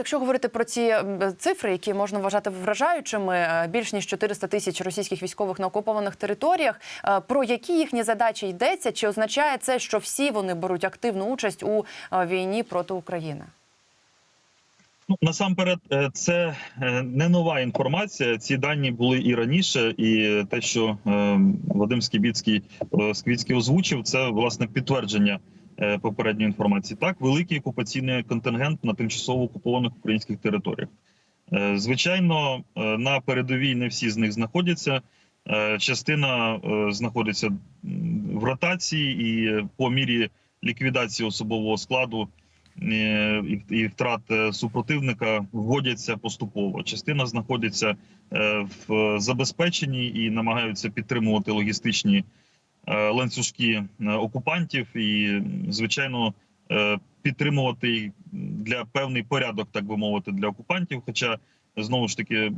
Якщо говорити про ці цифри, які можна вважати вражаючими, е, більш ніж 400 тисяч російських військових на окупованих територіях, е, про які їхні задачі йдеться? Чи означає це, що всі вони беруть активну участь у е, війні проти України? Ну, насамперед, це не нова інформація. Ці дані були і раніше, і те, що е, Вадим Скібіцький Сквіцький озвучив, це власне підтвердження попередньої інформації. Так, великий окупаційний контингент на тимчасово окупованих українських територіях. Е, Звичайно, е, на передовій не всі з них знаходяться. Е, Частина е, знаходиться в ротації, і по мірі ліквідації особового складу е, і, втрат е, супротивника вводяться поступово. Частина знаходиться е, в забезпеченні і намагаються підтримувати логістичні е, ланцюжки е, окупантів, і звичайно е, підтримувати для певний порядок, так би мовити, для окупантів. Хоча знову ж таки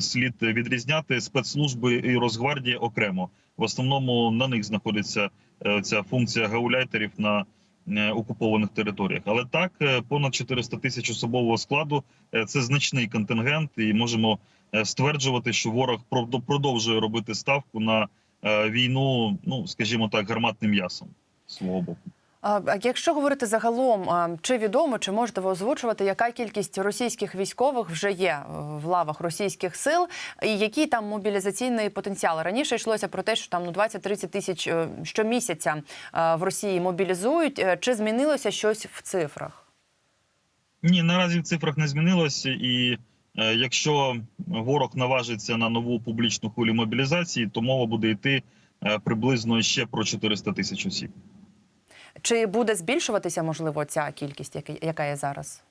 слід відрізняти спецслужби і Росгвардія окремо. В основному на них знаходиться е, ця функція гауляйтерів на е, окупованих територіях. Але так, е, понад 400 тисяч особового складу е, це значний контингент, і можемо е, стверджувати, що ворог продовжує робити ставку на е, війну, ну скажімо так, гарматним м'ясом свого боку. Якщо говорити загалом, чи відомо, чи можете ви озвучувати, яка кількість російських військових вже є е, в лавах російських сил, і який там мобілізаційний потенціал? Раніше йшлося про те, що там ну 20-30 тисяч е, щомісяця е, в Росії мобілізують. Е, Чи змінилося щось в цифрах? Ні, наразі в цифрах не змінилося, і е, якщо ворог наважиться на нову публічну хвилю мобілізації, то мова буде йти е, приблизно ще про 400 тисяч осіб. Чи буде збільшуватися можливо ця кількість, яка- є зараз?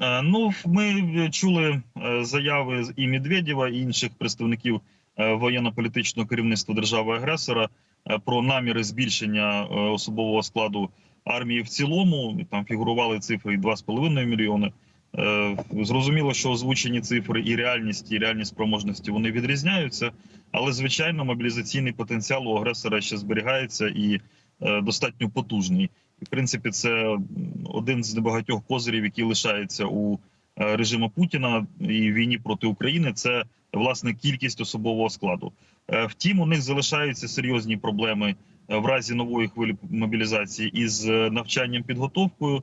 Е, Ну, ми чули е, заяви і Медведєва, і інших представників е, воєнно-політичного керівництва держави-агресора е, про наміри збільшення е, особового складу армії в цілому. Там фігурували цифри і 2,5 мільйони. Е, Зрозуміло, що озвучені цифри і реальність, і реальні спроможності вони відрізняються, але звичайно, мобілізаційний потенціал у агресора ще зберігається і е, достатньо потужний. І, в принципі, це один з небагатьох козирів, які лишаються у е, режиму Путіна і війні проти України. Це власне кількість особового складу. Втім, у них залишаються серйозні проблеми в разі нової хвилі мобілізації із навчанням, підготовкою,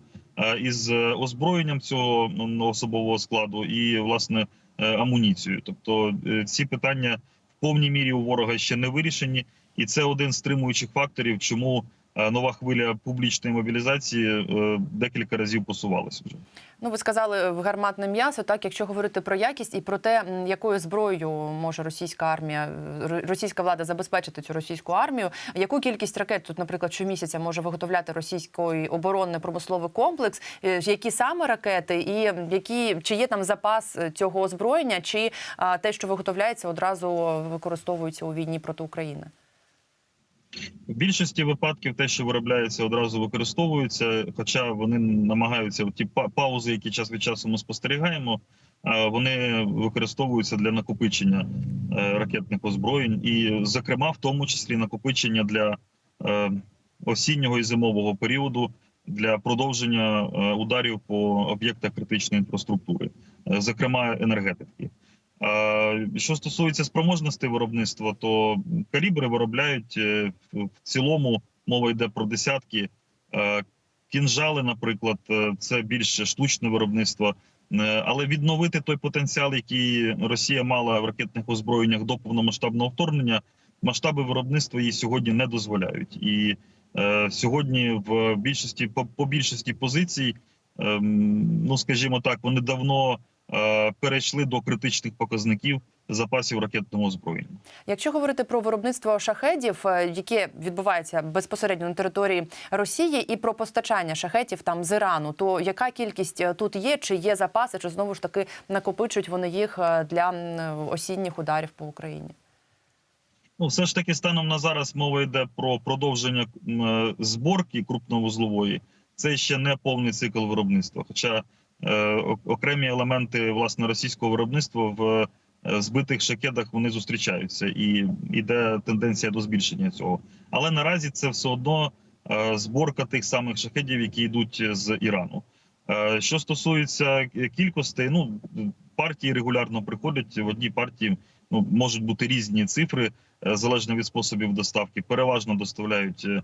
із е, озброєнням цього ну, особового складу і власне е, амуніцією. Тобто е, ці питання в повній мірі у ворога ще не вирішені, і це один з стримуючих факторів, чому е, нова хвиля публічної мобілізації е, декілька разів посувалася вже. Ну, ви сказали в гарматне м'ясо. Так, якщо говорити про якість і про те, якою зброєю може російська армія, російська влада забезпечити цю російську армію, яку кількість ракет тут, наприклад, щомісяця може виготовляти російський оборонний промисловий комплекс, е, які саме ракети, і які чи є там запас е, цього озброєння, чи те, що виготовляється, одразу використовується у війні проти України? В більшості випадків те, що виробляється, одразу використовується. Хоча вони намагаються ті паузи, які час від часу ми спостерігаємо, вони використовуються для накопичення е, ракетних озброєнь, і, зокрема, в тому числі накопичення для е, осіннього і зимового періоду для продовження е, ударів по об'єктах критичної інфраструктури, зокрема енергетики. Що стосується спроможності виробництва, то калібри виробляють е, в цілому. Мова йде про десятки. Е, Кінжали, наприклад, е, це більше штучне виробництво. Але відновити той потенціал, який Росія мала в ракетних озброєннях до повномасштабного вторгнення, масштаби виробництва їй сьогодні не дозволяють. І е, сьогодні в більшості по, по більшості позицій, е, ну скажімо так, вони давно перейшли до критичних показників запасів ракетного озброєння. Якщо говорити про виробництво шахедів, е, яке відбувається безпосередньо на території Росії, і про постачання шахетів там з Ірану, то яка кількість е, тут є? Чи є запаси, чи знову ж таки накопичують вони їх е, для осінніх ударів по Україні? Ну, все ж таки, станом на зараз мова йде про продовження е, зборки крупновузлової. Це ще не повний цикл виробництва. Хоча е, окремі елементи власне російського виробництва в е, збитих шакедах вони зустрічаються, і йде тенденція до збільшення цього. Але наразі це все одно е, зборка тих самих шахедів, які йдуть з Ірану. Е, Що стосується кількостей, ну партії регулярно приходять. В одній партії ну можуть бути різні цифри е, залежно від способів доставки. Переважно доставляють е, е,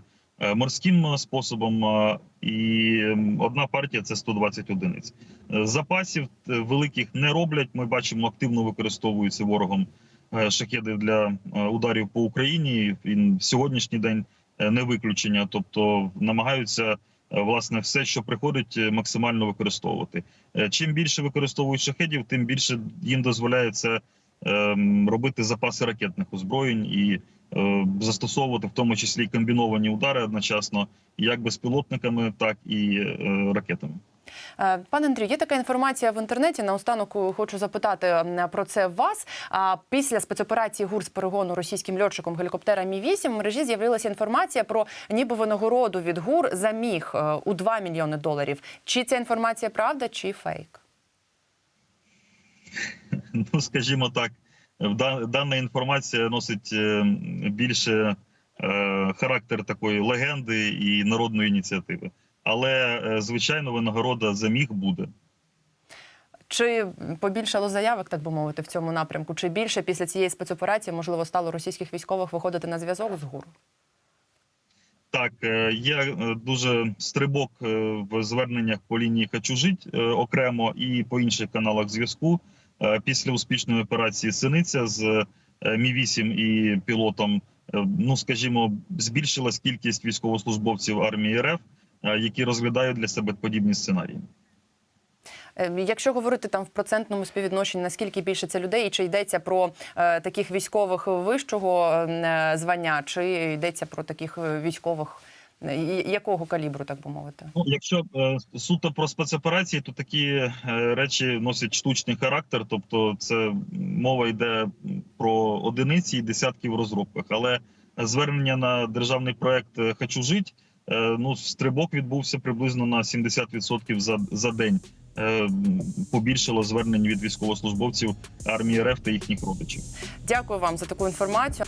морським способом. е, І одна партія це 120 одиниць. Е, Запасів е, великих не роблять. Ми бачимо, активно використовуються ворогом е, шахеди для е, ударів по Україні. І в сьогоднішній день е, не виключення, тобто намагаються е, власне все, що приходить, е, максимально використовувати. Е, Чим більше використовують шахедів, тим більше їм дозволяється робити запаси ракетних озброєнь і е, застосовувати в тому числі комбіновані удари одночасно, як безпілотниками, так і е, ракетами. Е, Пане Андрію, є така інформація в інтернеті. Наостанок хочу запитати про це вас. А після спецоперації ГУР з перегону російським льотчиком гелікоптера Мі 8 в мережі з'явилася інформація про ніби винагороду від ГУР за міг у 2 мільйони доларів. Чи ця інформація правда, чи фейк? Ну, скажімо так, да- дана інформація носить е, більше е, характер такої легенди і народної ініціативи. Але е, звичайно, винагорода за міг буде. Чи побільшало заявок, так би мовити, в цьому напрямку? Чи більше після цієї спецоперації можливо стало російських військових виходити на зв'язок з ГУР? Так, є дуже стрибок в зверненнях по лінії «Хочу жить» окремо і по інших каналах зв'язку. Е, Після успішної операції Синиця з е, Мі 8 і пілотом, е, ну скажімо, збільшилась кількість військовослужбовців армії РФ, які розглядають для себе подібні сценарії. Якщо говорити там в процентному співвідношенні, наскільки більше це людей, і чи йдеться про е, таких військових вищого звання, чи йдеться про таких військових якого калібру, так би мовити? Ну, якщо е, суто про спецоперації, то такі е, речі носять штучний характер, тобто це мова йде про одиниці і десятки в розробках. Але звернення на державний проект е, Хочу жить. е, Ну, стрибок відбувся приблизно на 70% за, за день. Е, Побільшало звернень від військовослужбовців армії РФ та їхніх родичів. Дякую вам за таку інформацію.